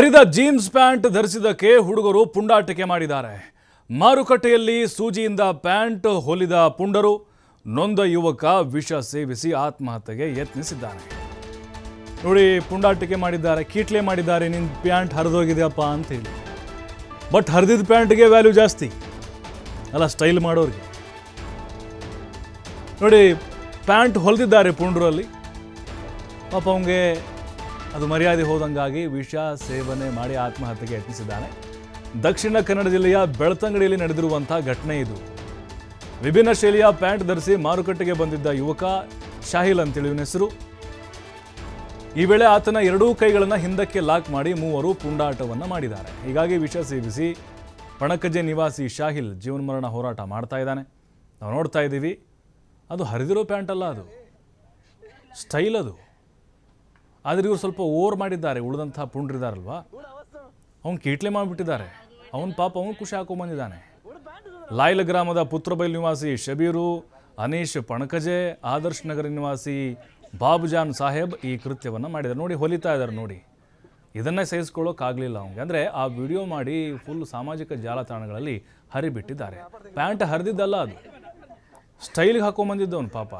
ಹರಿದ jeans pant ಧರಿಸಿದಕ್ಕೆ ಹುಡುಗರು ಪುಂಡಾಟಿಕೆ ಮಾಡಿದ್ದಾರೆ. ಮಾರುಕಟ್ಟೆಯಲ್ಲಿ ಸೂಜಿಯಿಂದ ಪ್ಯಾಂಟ್ ಹೊಲಿದ ಪುಂಡರು, ನೊಂದ ಯುವಕ ವಿಷ ಸೇವಿಸಿ ಆತ್ಮಹತ್ಯೆಗೆ ಯತ್ನಿಸಿದ್ದಾನೆ. ನೋಡಿ, ಪುಂಡಾಟಿಕೆ ಮಾಡಿದ್ದಾರೆ, ಕೀಟ್ಲೆ ಮಾಡಿದ್ದಾರೆ ನಿನ್ನ ಪ್ಯಾಂಟ್ ಹರಿದೋಗಿದೆಯಪ್ಪ ಅಂತ ಹೇಳಿ ಬಟ್ ಹರಿದಿದ್ದ ಪ್ಯಾಂಟ್ಗೆ ವ್ಯಾಲ್ಯೂ ಜಾಸ್ತಿ. ಅಲ್ಲ, ಸ್ಟೈಲ್ ಮಾಡೋರಿಗೆ. ನೋಡಿ, ಪ್ಯಾಂಟ್ ಹೊಲಿದಿದ್ದಾರೆ ಪುಂಡ್ರಲ್ಲಿ. ಪಾಪ ಅವನಿಗೆ ಅದು ಮರ್ಯಾದೆ ಹೋದಂಗಾಗಿ ವಿಷ ಸೇವನೆ ಮಾಡಿ ಆತ್ಮಹತ್ಯೆಗೆ ಯತ್ನಿಸಿದ್ದಾನೆ. ದಕ್ಷಿಣ ಕನ್ನಡ ಜಿಲ್ಲೆಯ ಬೆಳ್ತಂಗಡಿಯಲ್ಲಿ ನಡೆದಿರುವಂಥ ಘಟನೆ ಇದು. ವಿಭಿನ್ನ ಶೈಲಿಯ ಪ್ಯಾಂಟ್ ಧರಿಸಿ ಮಾರುಕಟ್ಟೆಗೆ ಬಂದಿದ್ದ ಯುವಕ ಶಾಹಿಲ್ ಅಂತೇಳಿ ಇವನ ಹೆಸರು. ಈ ವೇಳೆ ಆತನ ಎರಡೂ ಕೈಗಳನ್ನು ಹಿಂದಕ್ಕೆ ಲಾಕ್ ಮಾಡಿ ಮೂವರು ಪುಂಡಾಟವನ್ನು ಮಾಡಿದ್ದಾರೆ. ಹೀಗಾಗಿ ವಿಷ ಸೇವಿಸಿ ಪಣಕಜೆ ನಿವಾಸಿ ಶಾಹಿಲ್ ಜೀವನ್ಮರಣ ಹೋರಾಟ ಮಾಡ್ತಾ ಇದ್ದಾನೆ. ನಾವು ನೋಡ್ತಾ ಇದ್ದೀವಿ, ಅದು ಹರಿದಿರೋ ಪ್ಯಾಂಟ್ ಅಲ್ಲ ಅದು. ಸ್ಟೈಲ್ ಅದು. ಆದರೆ ಇವರು ಸ್ವಲ್ಪ ಓವರ್ ಮಾಡಿದ್ದಾರೆ, ಉಳಿದಂಥ ಪುಂಡ್ರಿದಾರಲ್ವಾ? ಅವ್ನು ಕೀಟ್ಲೆ ಮಾಡಿಬಿಟ್ಟಿದ್ದಾರೆ. ಅವನ ಪಾಪ ಅವನು ಖುಷಿ ಹಾಕೊಂಬಂದಿದ್ದಾನೆ ಲಾಯ್ಲ ಗ್ರಾಮದ ಪುತ್ರಬೈಲ್ ನಿವಾಸಿ ಶಬೀರು, ಅನೀಶ್ ಪಣಕಜೆ, ಆದರ್ಶ್ ನಗರ ನಿವಾಸಿ ಬಾಬುಜಾನ್ ಸಾಹೇಬ್ ಈ ಕೃತ್ಯವನ್ನು ಮಾಡಿದ್ದಾರೆ. ನೋಡಿ, ಹೊಲಿತಾ ಇದ್ದಾರೆ, ನೋಡಿ. ಇದನ್ನೇ ಸಹಿಸ್ಕೊಳ್ಳೋಕ್ಕಾಗಲಿಲ್ಲ ಅವನಿಗೆ. ಅಂದರೆ ಆ ವಿಡಿಯೋ ಮಾಡಿ ಫುಲ್ ಸಾಮಾಜಿಕ ಜಾಲತಾಣಗಳಲ್ಲಿ ಹರಿಬಿಟ್ಟಿದ್ದಾರೆ. ಪ್ಯಾಂಟ್ ಹರಿದಿದ್ದಲ್ಲ ಅದು. ಸ್ಟೈಲ್ಗೆ ಹಾಕೊಂಬಂದಿದ್ದವನು ಪಾಪ.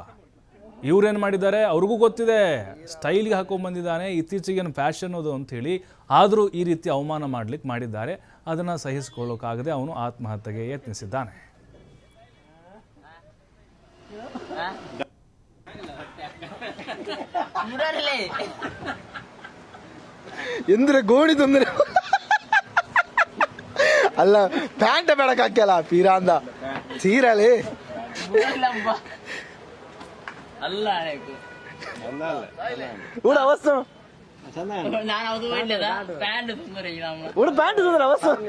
ಇವ್ರೇನು ಮಾಡಿದ್ದಾರೆ? ಅವ್ರಿಗೂ ಗೊತ್ತಿದೆ. ಸ್ಟೈಲ್ಗೆ ಹಾಕೊಂಬಂದಿದ್ದಾನೆ ಇತ್ತೀಚೆಗೇನು ಫ್ಯಾಷನ್ ಅದು ಅಂಥೇಳಿ ಆದರೂ ಈ ರೀತಿ ಅವಮಾನ ಮಾಡ್ಲಿಕ್ಕೆ ಮಾಡಿದ್ದಾರೆ. ಅದನ್ನು ಸಹಿಸಿಕೊಳ್ಳೋಕ್ಕಾಗದೆ ಅವನು ಆತ್ಮಹತ್ಯೆಗೆ ಯತ್ನಿಸಿದ್ದಾನೆ. ಎಂದ್ರೆ ಗೋಣಿ ತೊಂದರೆ ಅಲ್ಲ ಪ್ಯಾಂಟ್ ಬೇಡಕ್ಕೆ ಹಾಕ್ಯಲ್ಲ ಪೀರಾ ಅಂದ. ಸೀರಲಿ అల్లా ఇప్పుడు అవసరం ఇప్పుడు ప్యాంటు చూద్దాం అవసరం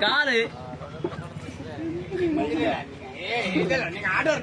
కాదు ஆர்டர்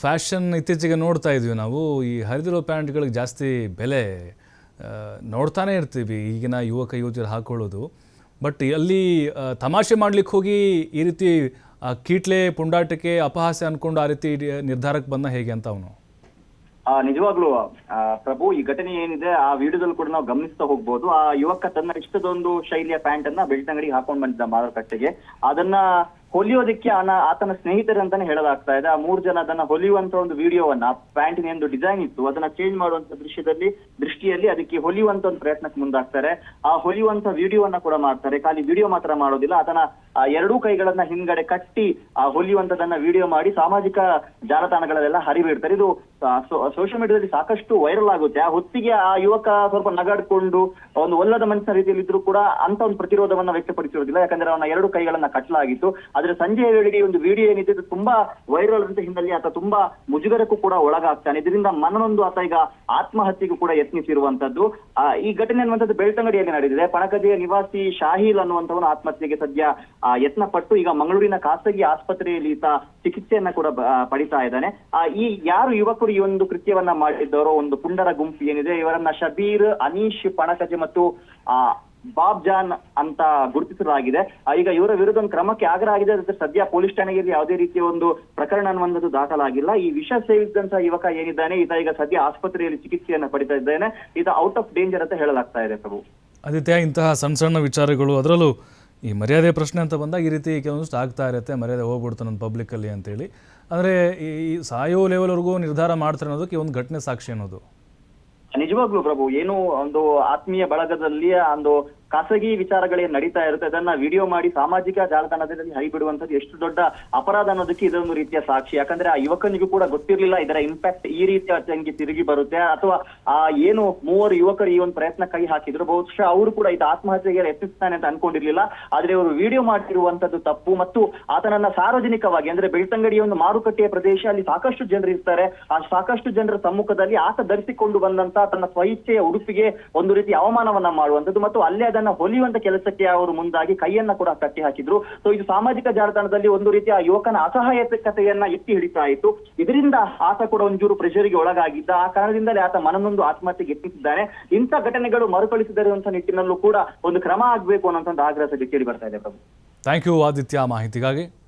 ಫ್ಯಾಷನ್ ಇತ್ತೀಚೆಗೆ ನೋಡ್ತಾ ಇದ್ವಿ ನಾವು. ಈ ಹರಿದಿರೋ ಪ್ಯಾಂಟ್ಗಳಿಗೆ ಜಾಸ್ತಿ ಬೆಲೆ ನೋಡ್ತಾನೆ ಇರ್ತೀವಿ ಈಗಿನ ಯುವಕ, ಯುವತಿಯರು ಹಾಕ್ಕೊಳ್ಳೋದು ಬಟ್ ಅಲ್ಲಿ ತಮಾಷೆ ಮಾಡ್ಲಿಕ್ಕೆ ಹೋಗಿ ಈ ರೀತಿ ಕೀಟ್ಲೆ, ಪುಂಡಾಟಕ್ಕೆ ಅಪಹಾಸ್ಯ ಅನ್ಕೊಂಡು ಆ ರೀತಿ ನಿರ್ಧಾರಕ್ಕೆ ಬಂದ ಹೇಗೆ ಅಂತ ಅವನು? ನಿಜವಾಗ್ಲೂ ಪ್ರಭು ಈ ಘಟನೆ ಏನಿದೆ ಆ ವಿಡಿಯೋದಲ್ಲಿ ಕೂಡ ನಾವು ಗಮನಿಸ್ತಾ ಹೋಗ್ಬೋದು. ಆ ಯುವಕ ತನ್ನ ಇಷ್ಟದೊಂದು ಶೈಲಿಯ ಪ್ಯಾಂಟ್ ಅನ್ನ ಬೆಳ್ತಂಗಡಿಗೆ ಹಾಕೊಂಡ್ ಬಂದಿದ್ದ ಮಾರುಕಟ್ಟೆಗೆ. ಅದನ್ನ ಹೊಲಿಯೋದಕ್ಕೆ ಆತನ ಸ್ನೇಹಿತರು ಅಂತಾನೆ ಹೇಳಲಾಗ್ತಾ ಇದೆ. ಆ ಮೂರ್ ಜನ ಅದನ್ನ ಹೊಲಿಯುವಂತ ಒಂದು ವಿಡಿಯೋವನ್ನ, ಪ್ಯಾಂಟಿನ ಒಂದು ಡಿಸೈನ್ ಇತ್ತು ಅದನ್ನ ಚೇಂಜ್ ಮಾಡುವಂತ ದೃಶ್ಯದಲ್ಲಿ, ದೃಷ್ಟಿಯಲ್ಲಿ ಅದಕ್ಕೆ ಹೊಲಿಯುವಂತ ಒಂದು ಪ್ರಯತ್ನಕ್ಕೆ ಮುಂದಾಗ್ತಾರೆ. ಆ ಹೊಲಿಯುವಂತ ವಿಡಿಯೋವನ್ನ ಕೂಡ ಮಾಡ್ತಾರೆ. ಖಾಲಿ ವಿಡಿಯೋ ಮಾತ್ರ ಮಾಡೋದಿಲ್ಲ, ಆತನ ಎರಡೂ ಕೈಗಳನ್ನ ಹಿಂದ್ಗಡೆ ಕಟ್ಟಿ ಆ ಹೊಲಿಯುವಂತದನ್ನ ವಿಡಿಯೋ ಮಾಡಿ ಸಾಮಾಜಿಕ ಜಾಲತಾಣಗಳಲ್ಲೆಲ್ಲ ಹರಿಬಿಡ್ತಾರೆ. ಇದು ಸೋಷಿಯಲ್ ಮೀಡಿಯಾದಲ್ಲಿ ಸಾಕಷ್ಟು ವೈರಲ್ ಆಗುತ್ತೆ. ಆ ಹೊತ್ತಿಗೆ ಆ ಯುವಕ ಸ್ವಲ್ಪ ನಗಾಡ್ಕೊಂಡು ಒಂದು ಒಲ್ಲದ ಮನಸ್ಸಿನ ರೀತಿಯಲ್ಲಿ ಇದ್ರೂ ಕೂಡ ಅಂತ ಒಂದು ಪ್ರತಿರೋಧವನ್ನ ವ್ಯಕ್ತಪಡಿಸಿರೋದಿಲ್ಲ ಯಾಕಂದ್ರೆ ಅವನ ಎರಡು ಕೈಗಳನ್ನ ಕಟ್ಟಲಾಗಿತ್ತು ಆದ್ರೆ ಸಂಜೆಯ ವೇಳೆಗೆ ಒಂದು ವಿಡಿಯೋ ಏನಿದೆ ಇದು ತುಂಬಾ ವೈರಲ್ ಅಂತ ಹಿನ್ನೆಲೆ ಆತ ತುಂಬಾ ಮುಜುಗರಕ್ಕೂ ಕೂಡ ಒಳಗಾಗ್ತಾನೆ. ಇದರಿಂದ ಮನನೊಂದು ಆತ ಈಗ ಆತ್ಮಹತ್ಯೆಗೂ ಕೂಡ ಯತ್ನಿಸಿರುವಂತದ್ದು ಆ, ಈ ಘಟನೆ ಅನ್ನುವಂಥದ್ದು ಬೆಳ್ತಂಗಡಿಯಲ್ಲಿ ನಡೆದಿದೆ. ಪಣಕದಿಯ ನಿವಾಸಿ ಶಾಹಿಲ್ ಅನ್ನುವಂಥವನು ಆತ್ಮಹತ್ಯೆಗೆ ಸದ್ಯ ಆ, ಯತ್ನ ಪಟ್ಟು ಈಗ ಮಂಗಳೂರಿನ ಖಾಸಗಿ ಆಸ್ಪತ್ರೆಯಲ್ಲಿ ಈತ ಚಿಕಿತ್ಸೆಯನ್ನ ಕೂಡ ಪಡಿತಾ ಇದ್ದಾನೆ. ಆ, ಈ ಯಾರು ಯುವಕರು ಈ ಒಂದು ಕೃತ್ಯವನ್ನ ಮಾಡಿದ್ದವರೋ ಒಂದು ಪುಂಡರ ಗುಂಪು ಏನಿದೆ ಇವರನ್ನ ಶಬೀರ್ ಅನೀಶ್ ಪಣಕಜೆ ಮತ್ತು ಆ ಬಾಬ್ ಜಾನ್ ಅಂತ ಗುರುತಿಸಲಾಗಿದೆ. ಈಗ ಇವರ ವಿರುದ್ಧ ಒಂದು ಕ್ರಮಕ್ಕೆ ಆಗ್ರಹ ಆಗಿದೆ ಅದಕ್ಕೆ ಸದ್ಯ ಪೊಲೀಸ್ ಠಾಣೆಯಲ್ಲಿ ಯಾವುದೇ ರೀತಿಯ ಒಂದು ಪ್ರಕರಣ ಅನ್ನುವಂಥದ್ದು ದಾಖಲಾಗಿಲ್ಲ. ಈ ವಿಷ ಸೇವಿಸಿದಂತಹ ಯುವಕ ಏನಿದ್ದಾನೆ ಈತ ಈಗ ಸದ್ಯ ಆಸ್ಪತ್ರೆಯಲ್ಲಿ ಚಿಕಿತ್ಸೆಯನ್ನ ಪಡಿತಾ ಇದ್ದಾನೆ. ಈತ ಔಟ್ ಆಫ್ ಡೇಂಜರ್ ಅಂತ ಹೇಳಲಾಗ್ತಾ ಇದೆ ಪ್ರಭು. ಆದಿತ್ಯ ಇಂತಹ ಸಣ್ಣ ಸಣ್ಣ ವಿಚಾರಗಳು ಅದರಲ್ಲೂ ಈ ಮರ್ಯಾದೆ ಪ್ರಶ್ನೆ ಅಂತ ಬಂದಾಗ ಈ ರೀತಿ ಕೆಲವೊಂದಿಷ್ಟು ಆಗ್ತಾ ಇರುತ್ತೆ, ಮರ್ಯಾದೆ ಹೋಗ್ಬಿಡ್ತು ನನ್ನ ಪಬ್ಲಿಕ್ಕಲ್ಲಿ ಅಂತೇಳಿ. ಅಂದರೆ ಈ ಸಾಯೋ ಲೆವೆಲ್ವರೆಗೂ ನಿರ್ಧಾರ ಮಾಡ್ತಾರೆ ಅನ್ನೋದಕ್ಕೆ ಒಂದು ಘಟನೆ ಸಾಕ್ಷಿ ಅನ್ನೋದು. ನಿಜವಾಗ್ಲೂ ಪ್ರಭು, ಏನು ಒಂದು ಆತ್ಮೀಯ ಬಳಗದಲ್ಲಿ ಒಂದು ಖಾಸಗಿ ವಿಚಾರಗಳೇನ್ ನಡೀತಾ ಇರುತ್ತೆ, ಅದನ್ನ ವಿಡಿಯೋ ಮಾಡಿ ಸಾಮಾಜಿಕ ಜಾಲತಾಣದಲ್ಲಿ ಹರಿಬಿಡುವಂತದ್ದು ಎಷ್ಟು ದೊಡ್ಡ ಅಪರಾಧ ಅನ್ನೋದಕ್ಕೆ ಇದೊಂದು ರೀತಿಯ ಸಾಕ್ಷಿ. ಯಾಕಂದ್ರೆ ಆ ಯುವಕನಿಗೂ ಕೂಡ ಗೊತ್ತಿರ್ಲಿಲ್ಲ ಇದರ ಇಂಪ್ಯಾಕ್ಟ್ ಈ ರೀತಿಯ ತಂಗಿ ತಿರುಗಿ ಬರುತ್ತೆ. ಅಥವಾ ಆ ಏನು ಮೂವರು ಯುವಕರು ಈ ಒಂದು ಪ್ರಯತ್ನ ಕೈ ಹಾಕಿದ್ರು, ಬಹುಶಃ ಅವರು ಕೂಡ ಇದು ಆತ್ಮಹತ್ಯೆಗೆ ಯತ್ನಿಸ್ತಾನೆ ಅಂತ ಅನ್ಕೊಂಡಿರ್ಲಿಲ್ಲ. ಆದ್ರೆ ಅವರು ವಿಡಿಯೋ ಮಾಡಿರುವಂತದ್ದು ತಪ್ಪು ಮತ್ತು ಆತನನ್ನ ಸಾರ್ವಜನಿಕವಾಗಿ, ಅಂದ್ರೆ ಬೆಳ್ತಂಗಡಿಯ ಒಂದು ಮಾರುಕಟ್ಟೆಯ ಪ್ರದೇಶ, ಅಲ್ಲಿ ಸಾಕಷ್ಟು ಜನರು ಇರ್ತಾರೆ. ಆ ಸಾಕಷ್ಟು ಜನರ ಸಮ್ಮುಖದಲ್ಲಿ ಆತ ಧರಿಸಿಕೊಂಡು ಬಂದಂತ ತನ್ನ ಸ್ವಇಚ್ಛೆಯ ಉಡುಪಿಗೆ ಒಂದು ರೀತಿ ಅವಮಾನವನ್ನ ಮಾಡುವಂತದ್ದು ಮತ್ತು ಅಲ್ಲೇ ಹೊಲಿಯುವಂತ ಕೆಲಸಕ್ಕೆ ಅವರು ಮುಂದಾಗಿ ಕೈಯನ್ನ ಕೂಡ ಕಟ್ಟಿ ಹಾಕಿದ್ರು. ಸೊ ಇದು ಸಾಮಾಜಿಕ ಜಾಲತಾಣದಲ್ಲಿ ಒಂದು ರೀತಿಯ ಯುವಕನ ಅಸಹಾಯಕತೆಯನ್ನ ಎತ್ತಿ ಹಿಡಿತಾ ಇತ್ತು. ಇದರಿಂದ ಆತ ಕೂಡ ಒಂಚೂರು ಪ್ರೆಷರ್ಗೆ ಒಳಗಾಗಿದ್ದ. ಆ ಕಾರಣದಿಂದಲೇ ಆತ ಮನನೊಂದು ಆತ್ಮಹತ್ಯೆಗೆ ಯತ್ನಿಸಿದ್ದಾನೆ. ಇಂಥ ಘಟನೆಗಳು ಮರುಕಳಿಸದಿರುವಂತ ನಿಟ್ಟಿನಲ್ಲೂ ಕೂಡ ಒಂದು ಕ್ರಮ ಆಗ್ಬೇಕು ಅನ್ನೋಂಥ ಒಂದು ಆಗ್ರಹ ಸದ್ಯ ಕೇಳಿ ಬರ್ತಾ ಇದೆ ಪ್ರಭು. ಥ್ಯಾಂಕ್ ಯು ಆದಿತ್ಯ ಮಾಹಿತಿಗಾಗಿ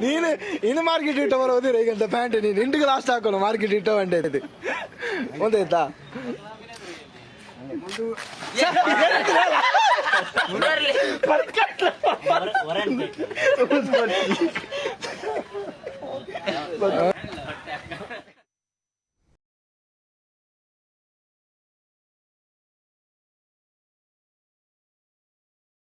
ನೀನು ಇನ್ನು ಮಾರ್ಕೆಟ್ ಇಟ್ಟ ಬರೋದಿರ ಈಗ ಪ್ಯಾಂಟ್ ನೀನು ಇಂಟಿಗೆ ಲಾಸ್ಟ್ ಹಾಕೋಣ ಮಾರ್ಕೆಟ್ ಇಟ್ಟ ಬಂಡೆ ಇದು ಒಂದಾಯ್ತಾ ಬರ್ಲಿ